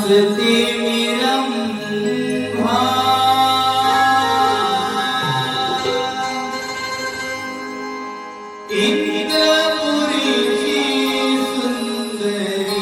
नाचते निरंभा इंद्रपुरीची सुंदरी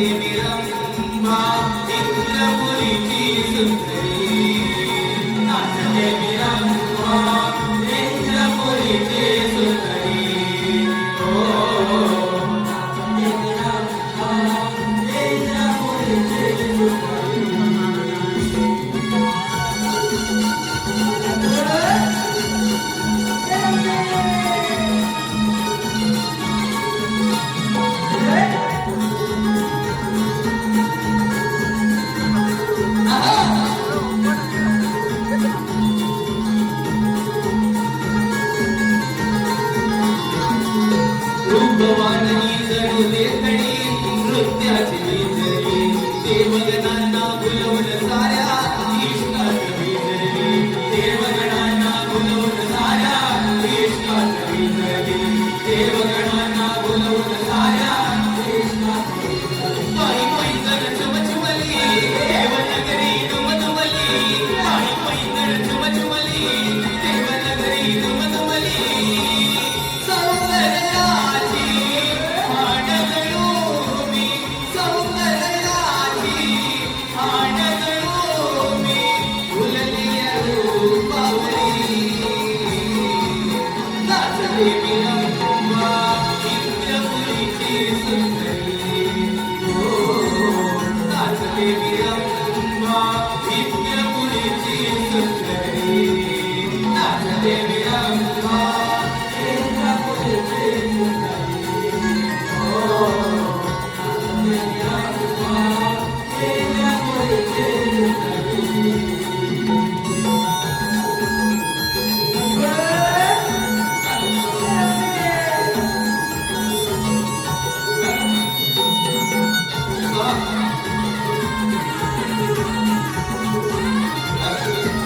Muslimin Thank you.